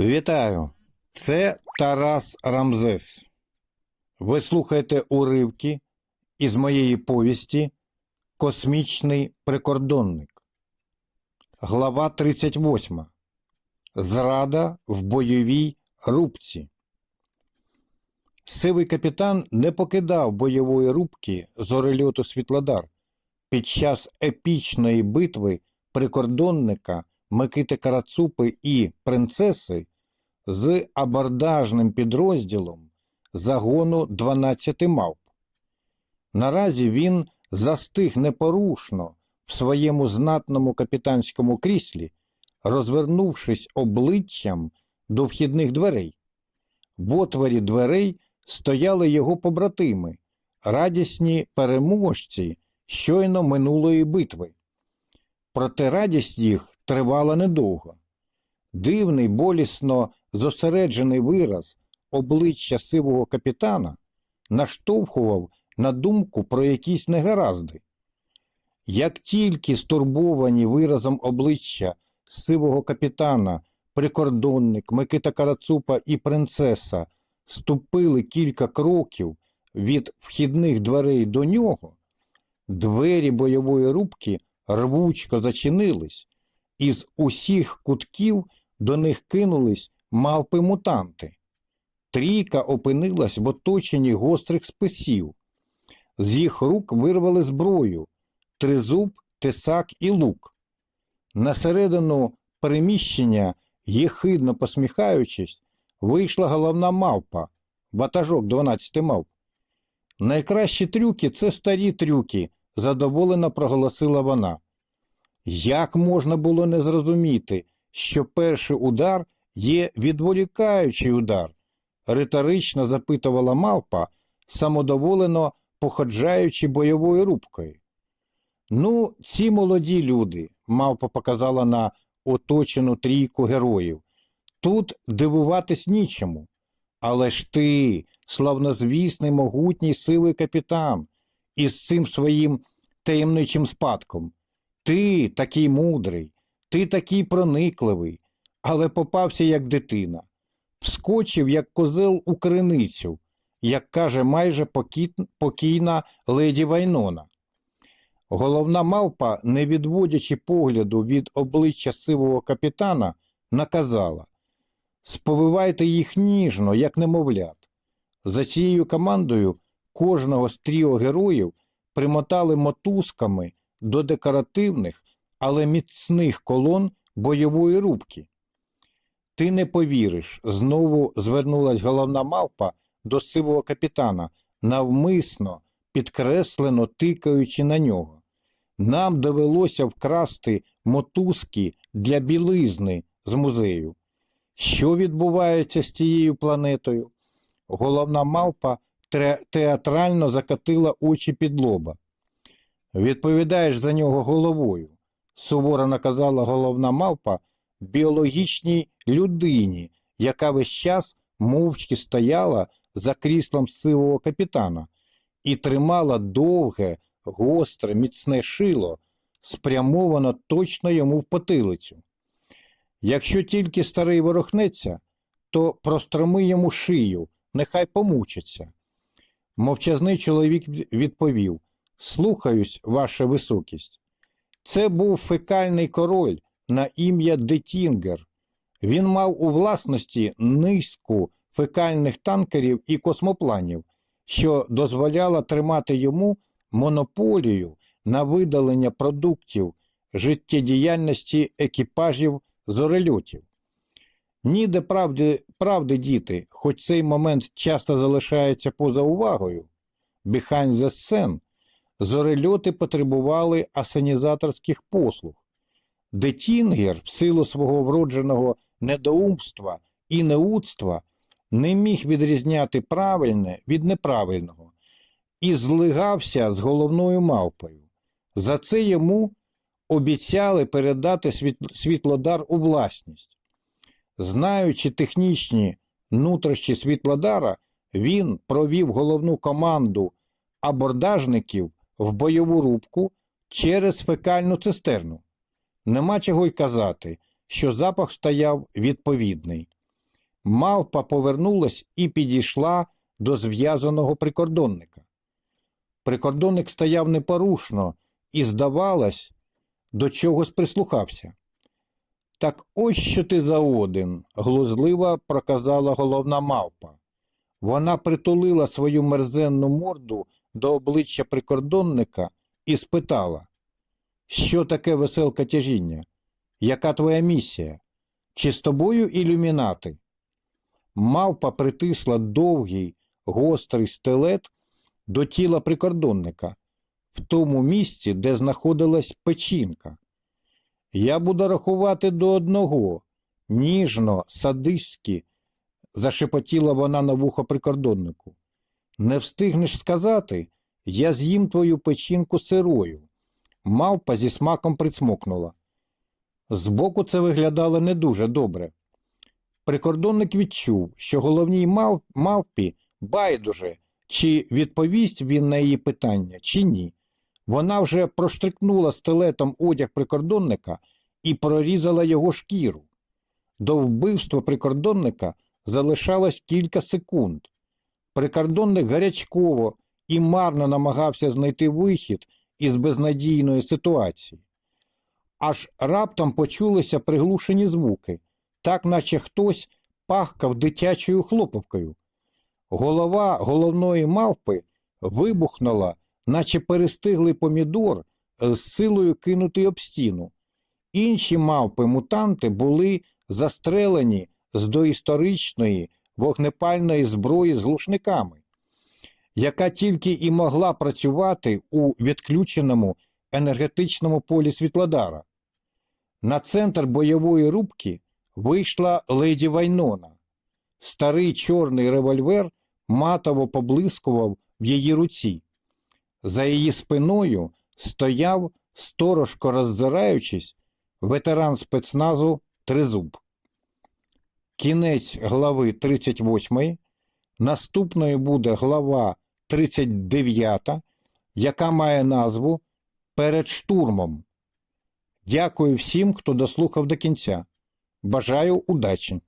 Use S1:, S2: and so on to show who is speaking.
S1: Вітаю! Це Тарас Рамзес. Ви слухаєте уривки із моєї повісті Космічний прикордонник. Глава 38. Зрада в бойовій рубці. Сивий капітан не покидав бойової рубки зорельоту Світлодар під час епічної битви прикордонника Микити Карацупи і принцеси з абордажним підрозділом загону 12 мавп. Наразі він застиг непорушно в своєму знатному капітанському кріслі, розвернувшись обличчям до вхідних дверей. В отворі дверей стояли його побратими, радісні переможці щойно минулої битви. Проте радість їх тривала недовго. Дивний, болісно зосереджений вираз обличчя сивого капітана наштовхував на думку про якісь негаразди. Як тільки стурбовані виразом обличчя сивого капітана, прикордонник Микита Карацупа і принцеса ступили кілька кроків від вхідних дверей до нього, двері бойової рубки рвучко зачинились, і з усіх кутків до них кинулись мавпи-мутанти. Трійка опинилась в оточенні гострих списів. З їх рук вирвали зброю тризуб, тесак і лук. На середину переміщення, єхидно посміхаючись, вийшла головна мавпа, ватажок 12 мавп. Найкращі трюки це старі трюки, задоволено проголосила вона. Як можна було не зрозуміти, що перший удар є відволікаючий удар? риторично запитувала мавпа, самодоволено походжаючи бойовою рубкою. Ну, ці молоді люди, мавпа показала на оточену трійку героїв. Тут дивуватись нічому. Але ж ти, славнозвісний могутній сивий капітан, із цим своїм таємничим спадком. Ти такий мудрий, ти такий проникливий, але попався як дитина. Вскочив, як козел у криницю, як каже майже покійна леді Вайнона. Головна мавпа, не відводячи погляду від обличчя сивого капітана, наказала Сповивайте їх ніжно, як немовлят. За цією командою кожного з тріо героїв примотали мотузками до декоративних, але міцних колон бойової рубки. Ти не повіриш, знову звернулась головна мавпа до сивого капітана, навмисно, підкреслено тикаючи на нього. Нам довелося вкрасти мотузки для білизни з музею. Що відбувається з цією планетою? Головна мавпа театрально закатила очі під лоба. Відповідаєш за нього головою, суворо наказала головна мавпа біологічній людині, яка весь час мовчки стояла за кріслом сивого капітана і тримала довге, гостре, міцне шило, спрямовано точно йому в потилицю. Якщо тільки старий ворохнеться, то простроми йому шию, нехай помучиться. Мовчазний чоловік відповів Слухаюсь, ваша високість. Це був фекальний король на ім'я Детінгер. Він мав у власності низку фекальних танкерів і космопланів, що дозволяло тримати йому монополію на видалення продуктів життєдіяльності екіпажів зорельотів. Ніде правди, правди діти, хоч цей момент часто залишається поза увагою. Behind the scene зорельоти потребували асенізаторських послуг. Детінгер, в силу свого вродженого недоумства і неудства, не міг відрізняти правильне від неправильного і злигався з головною мавпою. За це йому обіцяли передати світлодар у власність. Знаючи технічні нутрощі світлодара, він провів головну команду абордажників в бойову рубку через фекальну цистерну. Нема чого й казати, що запах стояв відповідний. Мавпа повернулась і підійшла до зв'язаного прикордонника. Прикордонник стояв непорушно і, здавалось, до чогось прислухався. Так ось що ти за один, глузливо проказала головна мавпа. Вона притулила свою мерзенну морду до обличчя прикордонника і спитала, що таке веселка тяжіння? Яка твоя місія? Чи з тобою ілюмінати? Мавпа притисла довгий, гострий стелет до тіла прикордонника в тому місці, де знаходилась печінка. Я буду рахувати до одного. Ніжно, садистськи, зашепотіла вона на вухо прикордоннику. Не встигнеш сказати, я з'їм твою печінку сирою. Мавпа зі смаком присмокнула. Збоку це виглядало не дуже добре. Прикордонник відчув, що головній мав... мавпі байдуже, чи відповість він на її питання, чи ні. Вона вже проштрикнула стелетом одяг прикордонника і прорізала його шкіру. До вбивства прикордонника залишалось кілька секунд. Прикордонник гарячково і марно намагався знайти вихід із безнадійної ситуації. Аж раптом почулися приглушені звуки, так наче хтось пахкав дитячою хлопавкою. Голова головної мавпи вибухнула, наче перестиглий помідор з силою кинутий об стіну. Інші мавпи-мутанти були застрелені з доісторичної вогнепальної зброї з глушниками, яка тільки і могла працювати у відключеному енергетичному полі Світлодара. На центр бойової рубки вийшла леді Вайнона. Старий чорний револьвер матово поблискував в її руці. За її спиною стояв, сторожко роззираючись, ветеран спецназу Тризуб. Кінець глави 38. Наступною буде глава 39, яка має назву Перед штурмом. Дякую всім, хто дослухав до кінця. Бажаю удачі!